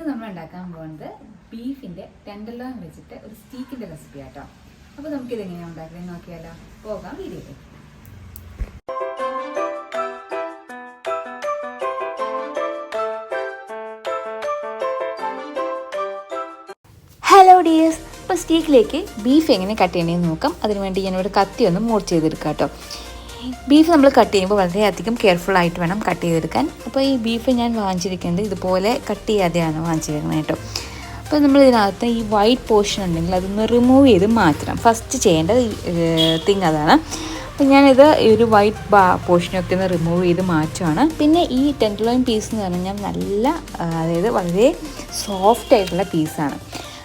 ഇന്ന് നമ്മൾ ഉണ്ടാക്കാൻ പോകുന്നത് ബീഫിന്റെ ടെൻഡർലോൺ വെച്ചിട്ട് ഒരു സ്റ്റീക്കിന്റെ റെസിപ്പി ആട്ടോ. അപ്പോൾ നമുക്കിത് എങ്ങനെയാണ് ഉണ്ടാക്കുന്നത് നോക്കിയാലോ. പോകാം വീഡിയോയിലേക്ക്. ഹലോ ഡിയേഴ്സ് ഇപ്പോൾ സ്റ്റീക്കിലേക്ക് ബീഫ് എങ്ങനെ കട്ട് ചെയ്യണമെന്ന് നോക്കാം. അതിനുവേണ്ടി ഞാനിവിടെ കത്തി ഒന്ന് മോഡ് ചെയ്തെടുക്കാം കേട്ടോ ബീഫ് നമ്മൾ കട്ട് ചെയ്യുമ്പോൾ വളരെയധികം കെയർഫുൾ ആയിട്ട് വേണം കട്ട് ചെയ്തെടുക്കാൻ. അപ്പോൾ ഈ ബീഫ് ഞാൻ വാങ്ങിച്ചിരിക്കുന്നത് ഇതുപോലെ കട്ട് ചെയ്യാതെയാണ് വാങ്ങിച്ചിരിക്കുന്നത് കേട്ടോ. അപ്പോൾ നമ്മൾ ഇതിനകത്ത് ഈ വൈറ്റ് പോർഷൻ ഉണ്ടെങ്കിൽ അതൊന്ന് റിമൂവ് ചെയ്ത് മാറ്റണം ഫസ്റ്റ് ചെയ്യേണ്ട തിങ് അതാണ്. അപ്പോൾ ഞാനിത് ഈ ഒരു വൈറ്റ് ബാ പോർഷനൊക്കെ ഒന്ന് റിമൂവ് ചെയ്ത് മാറ്റുവാണ്. പിന്നെ ഈ ടെൻഡർലോയിൻ പീസ് എന്ന് പറഞ്ഞാൽ നല്ല അതായത് വളരെ സോഫ്റ്റ് ആയിട്ടുള്ള പീസാണ്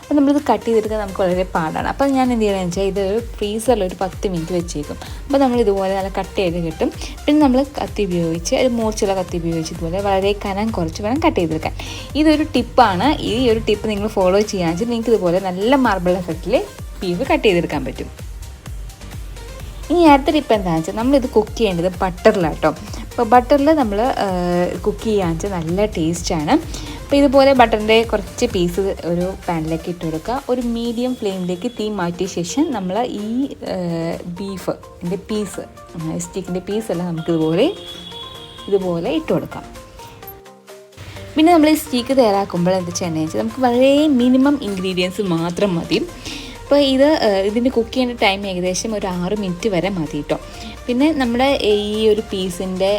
അപ്പോൾ നമ്മളിത് കട്ട് ചെയ്തെടുക്കാൻ നമുക്ക് വളരെ പാടാണ്. അപ്പോൾ ഞാൻ എന്ത് ചെയ്യണമെന്ന് വെച്ചാൽ ഇത് ഫ്രീസറിൽ ഒരു പത്ത് മിനിറ്റ് വെച്ചേക്കും. അപ്പോൾ നമ്മൾ ഇതുപോലെ നല്ല കട്ട് ചെയ്ത് കിട്ടും. പിന്നെ നമ്മൾ കത്തി ഉപയോഗിച്ച് ഒരു മൂർച്ചുള്ള കത്തി ഉപയോഗിച്ച് ഇതുപോലെ വളരെ കനം കുറച്ച് വേണം കട്ട് ചെയ്തെടുക്കാൻ. ഇതൊരു ടിപ്പാണ് ഈ ഒരു ടിപ്പ് നിങ്ങൾ ഫോളോ വെച്ചാൽ നിങ്ങൾക്ക് ഇതുപോലെ നല്ല മാർബിൾ എഫക്റ്റിൽ ബീഫ് കട്ട് ചെയ്തെടുക്കാൻ പറ്റും. ഇനി അടുത്ത ടിപ്പ് എന്താണെന്ന് വെച്ചാൽ നമ്മളിത് കുക്ക് ചെയ്യേണ്ടത് ബട്ടറിലാട്ടോ അപ്പോൾ ബട്ടറിൽ നമ്മൾ കുക്ക് ചെയ്യാന്ന് വെച്ചാൽ നല്ല ടേസ്റ്റാണ് അപ്പോൾ ഇതുപോലെ ബട്ടറിന്റെ കുറച്ച് പീസ് ഒരു പാനിലേക്ക് ഇട്ട് കൊടുക്കുക. ഒരു മീഡിയം ഫ്ലെയിമിലേക്ക് തീ മാറ്റിയ ശേഷം നമ്മൾ ഈ ബീഫ് എന്റെ പീസ് സ്റ്റിക്കിന്റെ പീസെല്ലാം നമുക്കിതുപോലെ ഇതുപോലെ ഇട്ട് കൊടുക്കാം. പിന്നെ നമ്മൾ ഈ സ്റ്റീക്ക് തയ്യാറാക്കുമ്പോൾ എന്താ വെച്ചാൽ നമുക്ക് വളരെ മിനിമം ഇൻഗ്രീഡിയൻസ് മാത്രം മതി. അപ്പോൾ ഇത് ഇതിന്റെ കുക്ക് ചെയ്യുന്ന ടൈം ഏകദേശം ഒരു ആറ് മിനിറ്റ് വരെ മതി കേട്ടോ പിന്നെ നമ്മുടെ ഈ ഒരു പീസിന്റെ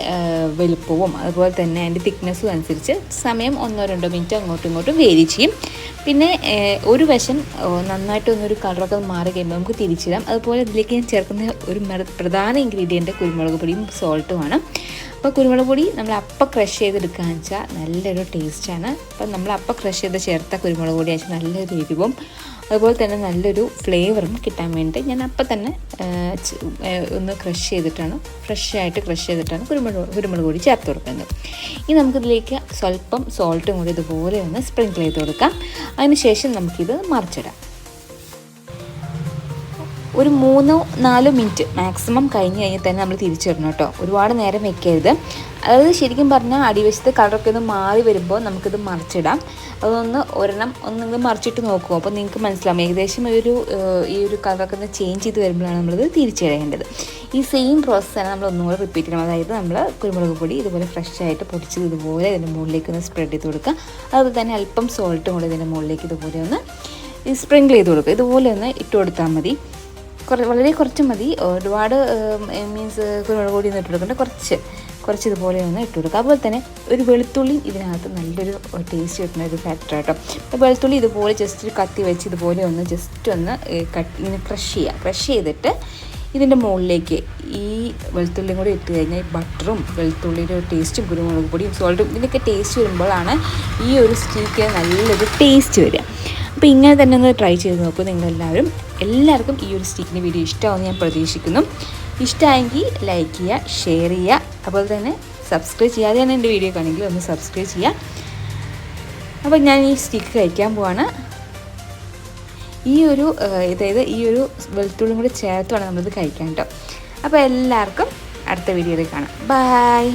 വലുപ്പവും അതുപോലെ തന്നെ അതിന്റെ തിക്നെസ്സും അനുസരിച്ച് സമയം ഒന്നോ രണ്ടോ മിനിറ്റ് അങ്ങോട്ടും ഇങ്ങോട്ടും വേരി ചെയ്യും. പിന്നെ ഒരു വശം നന്നായിട്ടൊന്നൊരു കളറൊക്കെ മാറി കഴിയുമ്പോൾ നമുക്ക് തിരിച്ചിടാം. അതുപോലെ ഇതിലേക്ക് ഞാൻ ചേർക്കുന്ന ഒരു പ്രധാന ഇൻഗ്രീഡിയന്റ് കുരുമുളക് പൊടിയും സോൾട്ടുമാണ് അപ്പോൾ കുരുമുളക് പൊടി നമ്മൾ അപ്പം ക്രഷ് ചെയ്തെടുക്കുകയെന്ന് വെച്ചാൽ നല്ലൊരു ടേസ്റ്റാണ് അപ്പം നമ്മൾ അപ്പം ക്രഷ് ചെയ്ത് ചേർത്ത കുരുമുളക് പൊടി വെച്ചാൽ നല്ലൊരു എരിവും അതുപോലെ തന്നെ നല്ലൊരു ഫ്ലേവറും കിട്ടാൻ വേണ്ടി ഞാൻ അപ്പം തന്നെ ഒന്ന് ക്രഷ് ചെയ്തിട്ടാണ് ഫ്രഷ് ആയിട്ട് ക്രഷ് ചെയ്തിട്ടാണ് കുരുമുളക് കുരുമുളക് പൊടി ചേർത്ത് കൊടുക്കുന്നത്. ഇനി നമുക്കിതിലേക്ക് സ്വല്പം സോൾട്ടും കൂടി ഇതുപോലെ ഒന്ന് സ്പ്രിങ്കിൾ ചെയ്ത് കൊടുക്കാം. അതിനുശേഷം നമുക്കിത് മറിച്ചിടാം. ഒരു മൂന്നോ നാലോ മിനിറ്റ് മാക്സിമം കഴിഞ്ഞ് കഴിഞ്ഞാൽ തന്നെ നമ്മൾ തിരിച്ചിടണം കേട്ടോ. ഒരുപാട് നേരം വെക്കരുത്. അതായത് ശരിക്കും പറഞ്ഞാൽ അടിവശത്ത് കളറൊക്കെ ഒന്ന് മാറി വരുമ്പോൾ നമുക്കിത് മറിച്ചിടാം. അതൊന്ന് ഒരെണ്ണം ഒന്ന് നിങ്ങൾ മറിച്ചിട്ട് നോക്കും. അപ്പോൾ നിങ്ങൾക്ക് മനസ്സിലാവും. ഏകദേശം ഈ ഒരു ഈ ഒരു കളറൊക്കെ ഒന്ന് ചേഞ്ച് ചെയ്ത് വരുമ്പോഴാണ് നമ്മളിത് തിരിച്ചിടേണ്ടത്. ഈ സെയിം പ്രോസസ്സ് തന്നെ നമ്മൾ ഒന്നും കൂടെ റിപ്പീറ്റ് ചെയ്യണം. അതായത് നമ്മൾ കുരുമുളക് പൊടി ഇതുപോലെ ഫ്രഷ് ആയിട്ട് പൊടിച്ചത് ഇതുപോലെ ഇതിന്റെ മുകളിലേക്ക് ഒന്ന് സ്പ്രെഡ് ചെയ്ത് കൊടുക്കുക. അതുപോലെ തന്നെ അല്പം സോൾട്ടും കൂടി ഇതിന്റെ മുകളിലേക്ക് ഇതുപോലെ ഒന്ന് സ്പ്രിങ്കിൾ ചെയ്ത് കൊടുക്കുക. ഇതുപോലെ ഒന്ന് ഇട്ട് കൊടുത്താൽ മതി. കുറ വളരെ കുറച്ച് മതി. ഒരുപാട് മീൻസ് കുരുമുളക് പൊടി ഒന്നും ഇട്ട് കൊടുക്കണ്ട കുറച്ച് കുറച്ച് ഇതുപോലെ ഒന്ന് ഇട്ട് കൊടുക്കുക. അതുപോലെ തന്നെ ഒരു വെളുത്തുള്ളി ഇതിനകത്ത് നല്ലൊരു ടേസ്റ്റ് കിട്ടുന്ന ഒരു ഫാക്ടർ കേട്ടോ വെളുത്തുള്ളി ഇതുപോലെ ജസ്റ്റ് ഒരു കത്തി വെച്ച് ഇതുപോലെ ഒന്ന് ജസ്റ്റ് ഒന്ന് കട്ട് ഇങ്ങനെ ക്രഷ് ചെയ്യുക. ക്രഷ് ചെയ്തിട്ട് ഇതിന്റെ മുകളിലേക്ക് ഈ വെളുത്തുള്ളിയും കൂടി ഇട്ട് കഴിഞ്ഞാൽ ഈ ബട്ടറും വെളുത്തുള്ളിയുടെ ടേസ്റ്റും കുരുമുളക് പൊടിയും സോൾട്ടും ഇതിന്റെയൊക്കെ ടേസ്റ്റ് വരുമ്പോഴാണ് ഈ ഒരു സ്റ്റീക്ക് നല്ലൊരു ടേസ്റ്റ് വരിക. അപ്പോൾ ഇങ്ങനെ തന്നെ ഒന്ന് ട്രൈ ചെയ്ത് നോക്കൂ നിങ്ങളെല്ലാവരും. എല്ലാവർക്കും ഈ ഒരു സ്റ്റിക്കിന്റെ വീഡിയോ ഇഷ്ടമാവുമെന്ന് ഞാൻ പ്രതീക്ഷിക്കുന്നു. ഇഷ്ടമായെങ്കിൽ ലൈക്ക് ചെയ്യുക ഷെയർ ചെയ്യുക അതുപോലെ തന്നെ സബ്സ്ക്രൈബ് ചെയ്യാതെ തന്നെ എന്റെ വീഡിയോ കാണെങ്കിൽ ഒന്ന് സബ്സ്ക്രൈബ് ചെയ്യുക. അപ്പോൾ ഞാൻ ഈ സ്റ്റിക്ക് കഴിക്കാൻ പോവാണ്. ഈ ഒരു അതായത് ഈ ഒരു വെളുത്തുള്ളിയും കൂടി ചേർത്ത് വേണം നമ്മളിത് കഴിക്കാൻ കേട്ടോ. അപ്പോൾ എല്ലാവർക്കും അടുത്ത വീഡിയോയിൽ കാണാം. ബൈ